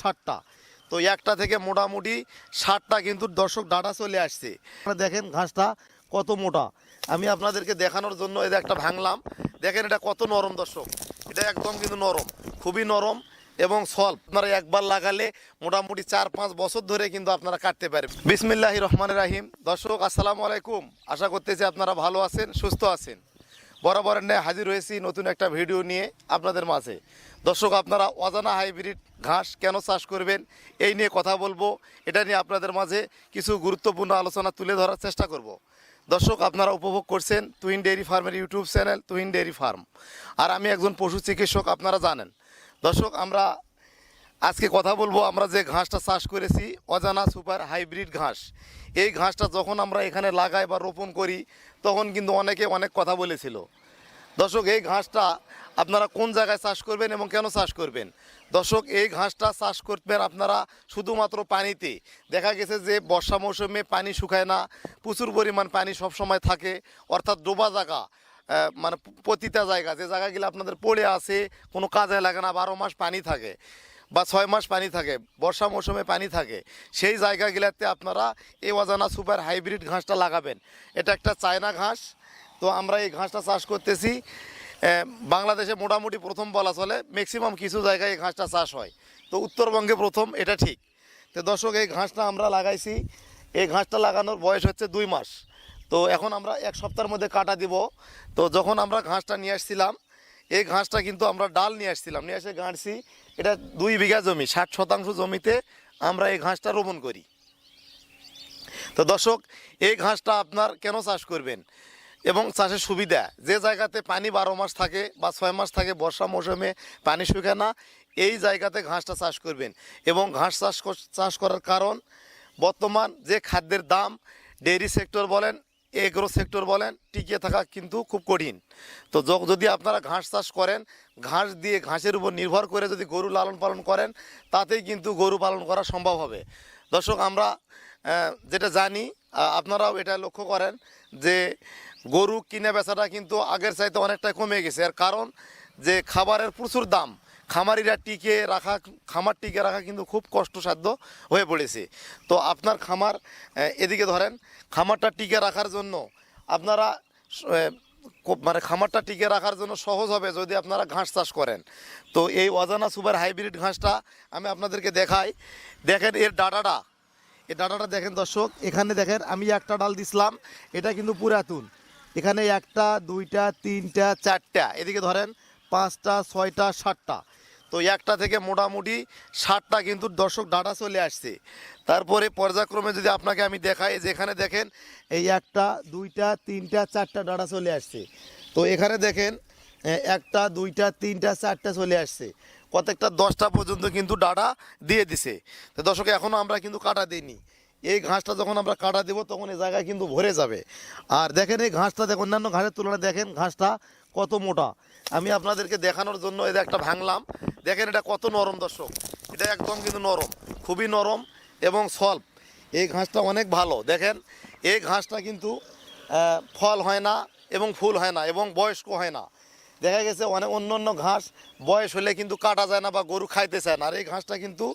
ষাটটা। তো একটা থেকে মোটামুটি ষাটটা কিন্তু দর্শক ডাটা চলে আসছে। দেখেন ঘাসটা কত মোটা। আমি আপনাদেরকে দেখানোর জন্য এটা একটা ভাঙলাম। দেখেন এটা কত নরম দর্শক। এটা একদম কিন্তু নরম, খুবই নরম এবং সল্প আপনারা একবার লাগালে মোটামুটি চার পাঁচ বছর ধরে কিন্তু আপনারা কাটতে পারবেন। বিসমিল্লাহ রহমান রাহিম। দর্শক, আসসালামু আলাইকুম। আশা করতেছি আপনারা ভালো আছেন, সুস্থ আছেন। বরাবর ন্যায় হাজির হয়েছি নতুন একটা ভিডিও নিয়ে আপনাদের মাঝে। দর্শক, আপনারা অজানা হাইব্রিড ঘাস কেন চাষ করবেন? এই নিয়ে কথা বলব। এটা নিয়ে আপনাদের মাঝে কিছু গুরুত্বপূর্ণ আলোচনা তুলে ধরার চেষ্টা করব। দর্শক, আপনারা উপভোগ করছেন তুহিন ডেয়ারি ফার্মের YouTube channel Tuhin dairy farm. আর আমি একজন পশু চিকিৎসক, আপনারা জানেন। দর্শক, আমরা আজকে কথা বলব আমরা যে ঘাসটা চাষ করেছি, অজানা সুপার হাইব্রিড ঘাস। এই ঘাসটা যখন আমরা এখানে লাগাই বা রোপণ করি, তখন কিন্তু অনেকে অনেক কথা বলেছিল। দর্শক, এই ঘাসটা আপনারা কোন জায়গায় চাষ করবেন এবং কেন চাষ করবেন? দর্শক, এই ঘাসটা চাষ করবেন আপনারা শুধুমাত্র পানিতে। দেখা গেছে যে বর্ষা মৌসুমে পানি শুকায় না, প্রচুর পরিমাণ পানি সবসময় থাকে, অর্থাৎ ডোবা জায়গা মানে পতিতা জায়গা, যে জায়গাগুলো আপনাদের পড়ে আছে, কোনো কাজে লাগে না, বারো মাস পানি থাকে। বা ছয় মাস পানি থাকে, বর্ষা মৌসুমে পানি থাকে, সেই জায়গাগুলোতে আপনারা এই অজানা সুপার হাইব্রিড ঘাসটা লাগাবেন। এটা একটা চায়না ঘাস, তো আমরা এই ঘাসটা চাষ করতেছি। বাংলাদেশে মোটামুটি প্রথম বলা চলে ম্যাক্সিমাম কিছু জায়গায় এই ঘাসটা চাষ হয়। তো উত্তরবঙ্গে প্রথম, এটা ঠিক। তো দর্শক, এই ঘাসটা আমরা লাগাইছি। এই ঘাসটা লাগানোর বয়স হচ্ছে দুই মাস। তো এখন আমরা এক সপ্তাহের মধ্যে কাটা দিব। তো যখন আমরা ঘাসটা নিয়ে আসছিলাম এই ঘাসটা কিন্তু আমরা ডাল নিয়ে আসছিলাম। নিয়ে এসে গাঁড়ছি এটা দুই বিঘা জমি, ষাট শতাংশ জমিতে আমরা এই ঘাসটা রোপণ করি। তো দর্শক, এই ঘাসটা আপনার কেন চাষ করবেন? এবং চাষের সুবিধা? যে জায়গাতে পানি বারো মাস থাকে বা ছয় মাস থাকে, বর্ষা মৌসুমে পানি শুকায় না, এই জায়গাতে ঘাসটা চাষ করবেন। এবং ঘাস চাষ চাষ করার কারণ, বর্তমান যে খাদ্যের দাম ডেয়ারি সেক্টর বলেন এগ্রো সেক্টর বলেন টিকে থাকা কিন্তু খুব কঠিন। তো যদি আপনারা ঘাস চাষ করেন, ঘাস দিয়ে ঘাসের উপর নির্ভর করে যদি গরু লালন পালন করেন, তাতেই কিন্তু গরু পালন করা সম্ভব হবে। দর্শক, আমরা যেটা জানি আপনারাও এটা লক্ষ্য করেন যে গরু কিনে বেচাটা কিন্তু আগের চাইতে অনেকটাই কমে গেছে। এর কারণ যে খাবারের প্রচুর দাম। খামারিরা টিকে রাখা, খামার টিকে রাখা কিন্তু খুব কষ্টসাধ্য হয়ে পড়েছে। তো আপনার খামার এদিকে ধরেন, খামারটা টিকে রাখার জন্য আপনারা মানে খামারটা টিকে রাখার জন্য সহজ হবে যদি আপনারা ঘাস চাষ করেন। তো এই অজানা সুপার হাইব্রিড ঘাসটা আমি আপনাদেরকে দেখাই। দেখেন এর ডাটাটা। এই ডাটাটা দেখেন দর্শক, এখানে দেখেন আমি একটা ডাল দিছিলাম, এটা কিন্তু পুরাতন। এখানে একটা, দুইটা, তিনটা, চারটা, এদিকে ধরেন পাঁচটা, ছয়টা, সাতটা। তো একটা থেকে মোটামুটি ষাটটা কিন্তু দর্শক ডাটা চলে আসছে। তারপরে পর্যায়ক্রমে যদি আপনাকে আমি দেখাই যে এখানে দেখেন, এই একটা, দুইটা, তিনটা, চারটা ডাটা চলে আসছে। তো এখানে দেখেন একটা, দুইটা, তিনটা, চারটা চলে আসছে। প্রত্যেকটা দশটা পর্যন্ত কিন্তু ডাটা দিয়ে দিছে। তো দর্শক এখনও আমরা কিন্তু কাটা দিইনি। এই ঘাসটা যখন আমরা কাটা দেবো, তখন এই জায়গায় কিন্তু ভরে যাবে। আর দেখেন, এই ঘাসটা, দেখেন, অন্যান্য ঘাসের তুলনায় দেখেন, ঘাসটা কত মোটা। আমি আপনাদেরকে দেখানোর জন্য এটা একটা ভাঙলাম। দেখেন এটা কত নরম দর্শক। এটা একদম কিন্তু নরম, খুবই নরম এবং সল্প। এই ঘাসটা অনেক ভালো, দেখেন। এই ঘাসটা কিন্তু ফল হয় না এবং ফুল হয় না এবং বয়স্ক হয় না। দেখা গেছে অনেক অন্য অন্য ঘাস বয়স হলে কিন্তু কাটা যায় না বা গরু খাইতে চায় না। আর এই ঘাসটা কিন্তু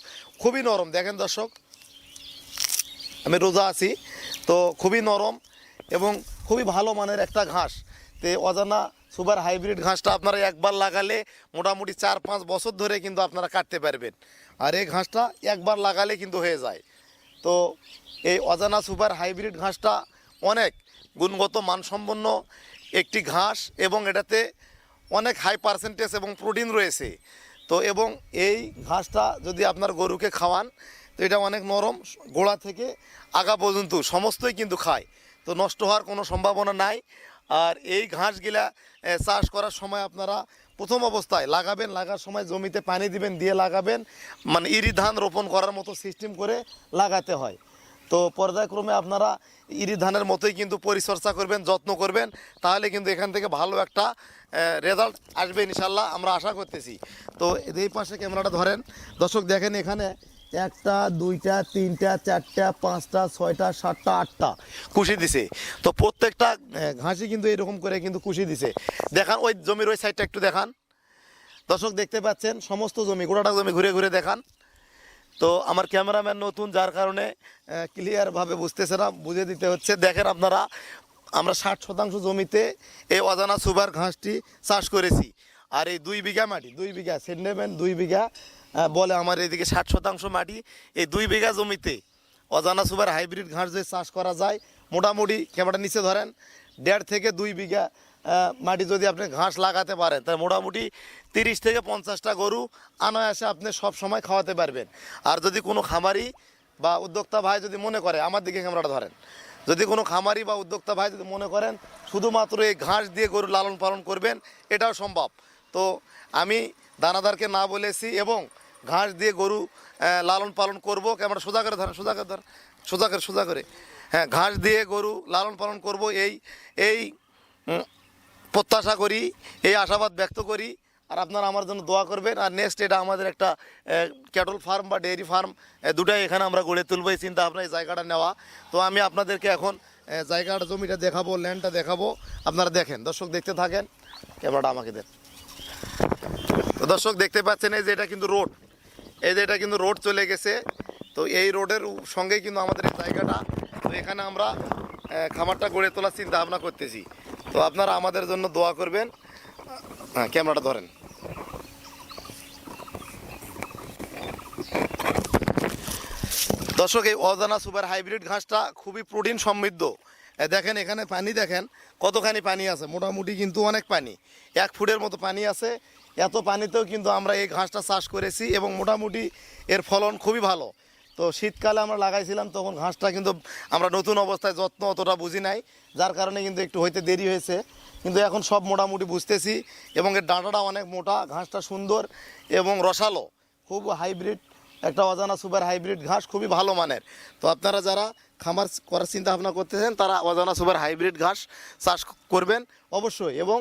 খুবই নরম, দেখেন দর্শক। আমি রোজা আছি, তো খুবই নরম এবং খুবই ভালো মানের একটা ঘাস। তো অজানা সুপার হাইব্রিড ঘাসটা আপনারা একবার লাগালে মোটামুটি চার পাঁচ বছর ধরে কিন্তু আপনারা কাটতে পারবেন। আর এই ঘাসটা একবার লাগালে কিন্তু হয়ে যায়। তো এই অজানা সুপার হাইব্রিড ঘাসটা অনেক গুণগত মানসম্পন্ন একটি ঘাস এবং এটাতে অনেক হাই পার্সেন্টেজ এবং প্রোটিন রয়েছে। তো এবং এই ঘাসটা যদি আপনার গরুকে খাওয়ান, তো এটা অনেক নরম গোড়া থেকে আগা পর্যন্ত সমস্তই কিন্তু খায়। তো নষ্ট হওয়ার কোনো সম্ভাবনা নাই। আর এই ঘাসগুলা চাষ করার সময় আপনারা প্রথম অবস্থায় লাগাবেন, লাগার সময় জমিতে পানি দিবেন, দিয়ে লাগাবেন। মানে ইরি ধান রোপণ করার মতো সিস্টেম করে লাগাতে হয়। তো পর্যায়ক্রমে আপনারা ইরি ধানের মতোই কিন্তু পরিচর্যা করবেন, যত্ন করবেন, তাহলে কিন্তু এখান থেকে ভালো একটা রেজাল্ট আসবে ইনশাল্লাহ আমরা আশা করতেছি। তো এই পাশে ক্যামেরাটা ধরেন। দর্শক দেখেন এখানে একটা, দুইটা, তিনটা, চারটা, পাঁচটা, ছয়টা, সাতটা, আটটা। কুশি দিছে। তো প্রত্যেকটা ঘাসই কিন্তু এরকম করে কিন্তু কুশি দিছে। দেখান ওই জমির ওই সাইডটা একটু দেখান। দর্শক দেখতে পাচ্ছেন, সমস্ত জমি, গোটাটা জমি ঘুরে ঘুরে দেখান। তো আমার ক্যামেরাম্যান নতুন, যার কারণে ক্লিয়ারভাবে বুঝতেছে না, বুঝে দিতে হচ্ছে। দেখেন আপনারা, আমরা ষাট শতাংশ জমিতে এই অজানা সুবার ঘাসটি চাষ করেছি। আর এই দুই বিঘা মাটি, দুই বিঘা সেন্ডেমেন দুই বিঘা বলে আমার এদিকে ষাট শতাংশ মাটি, এই দুই বিঘা জমিতে অজানা সুবার হাইব্রিড ঘাস যে চাষ করা যায়, মোটামুটি ক্যামেরা নিচে ধরেন, দেড় থেকে দুই বিঘা মাটি যদি আপনি ঘাস লাগাতে পারেন, তাহলে মোটামুটি তিরিশ থেকে পঞ্চাশটা গরু আনায়াসে আপনি সব সময় খাওয়াতে পারবেন। আর যদি কোনো খামারি বা উদ্যোক্তা ভাই যদি মনে করে, আমার দিকে ক্যামেরাটা ধরেন, যদি কোনো খামারি বা উদ্যোক্তা ভাই যদি মনে করেন, শুধুমাত্র এই ঘাস দিয়ে গরু লালন পালন করবেন, এটাও সম্ভব। তো আমি দানাদারকে না বলেছি এবং ঘাস দিয়ে গরু লালন পালন করব। ক্যামেরা সোজা করে ধরেন, সোজা করে ধরেন, সোজা করে সোজা করে। হ্যাঁ ঘাস দিয়ে গরু লালন পালন করব, এই এই প্রত্যাশা করি, এই আশাবাদ ব্যক্ত করি। আর আপনারা আমার জন্য দোয়া করবেন। আর নেক্সট এটা আমাদের একটা ক্যাটল ফার্ম বা ডেয়ারি ফার্ম দুটাই এখানে আমরা গড়ে তুলবো, এই চিন্তা ভাবনা, এই জায়গাটা নেওয়া। তো আমি আপনাদেরকে এখন জায়গাটা, জমিটা দেখাবো ল্যান্ডটা দেখাবো। আপনারা দেখেন, দর্শক দেখতে থাকেন। ক্যামেরাটা আমাকে দেন। তো দর্শক দেখতে পাচ্ছেন, এই যে এটা কিন্তু রোড এই যে এটা কিন্তু রোড চলে গেছে। তো এই রোডের সঙ্গে কিন্তু আমাদের এই জায়গাটা। তো এখানে আমরা খামারটা গড়ে তোলার চিন্তা ভাবনা করতেছি। তো আপনারা আমাদের জন্য দোয়া করবেন। হ্যাঁ ক্যামেরাটা ধরেন। দর্শক, এই অজানা সুপার হাইব্রিড ঘাসটা খুবই প্রোটিন সমৃদ্ধ। দেখেন এখানে পানি, দেখেন কতখানি পানি আছে। মোটামুটি কিন্তু অনেক পানি। এক ফুটের মতো পানি আছে। এত পানিতেও কিন্তু আমরা এই ঘাসটা চাষ করেছি এবং মোটামুটি এর ফলন খুবই ভালো। তো শীতকালে আমরা লাগাইছিলাম, তখন ঘাসটা কিন্তু আমরা নতুন অবস্থায় যত্ন অতটা বুঝি নাই, যার কারণে কিন্তু একটু হইতে দেরি হয়েছে। কিন্তু এখন সব মোটামুটি বুঝতেছি এবং এর ডাঁটাটা অনেক মোটা, ঘাসটা সুন্দর এবং রসালো। খুব হাইব্রিড, একটা অজানা সুপার হাইব্রিড ঘাস, খুবই ভালো মানের। তো আপনারা যারা খামার করার চিন্তা ভাবনা করতেছেন, তারা অজানা সুপার হাইব্রিড ঘাস চাষ করবেন অবশ্যই। এবং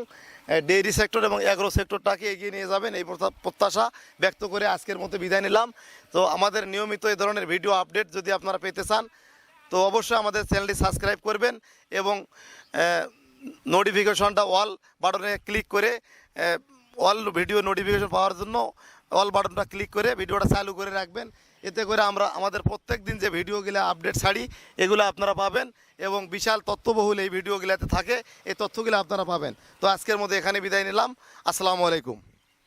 ডেইরি সেক্টর এবং অ্যাগ্রো সেক্টরটাকে এগিয়ে নিয়ে যাবেন। এই প্রত্যা- প্রত্যাশা ব্যক্ত করে আজকের মতো বিদায় নিলাম। তো আমাদের নিয়মিত এই ধরনের ভিডিও আপডেট যদি আপনারা পেতে চান, তো অবশ্যই আমাদের চ্যানেলটি সাবস্ক্রাইব করবেন এবং নোটিফিকেশনটা অল বাটনে ক্লিক করে অল ভিডিও নোটিফিকেশন পাওয়ার জন্য অল বাটনটা ক্লিক করে ভিডিওটা চালু করে রাখবেন। এতে করে আমরা আমাদের প্রত্যেক দিন যে ভিডিওগুলো আপডেট ছাড়ি এগুলো আপনারা পাবেন এবং বিশাল তথ্যবহুল এই ভিডিওগুলোতে থাকে, এই তথ্যগুলো আপনারা পাবেন। তো আজকের মধ্যে এখানে বিদায় নিলাম। আসসালামু আলাইকুম।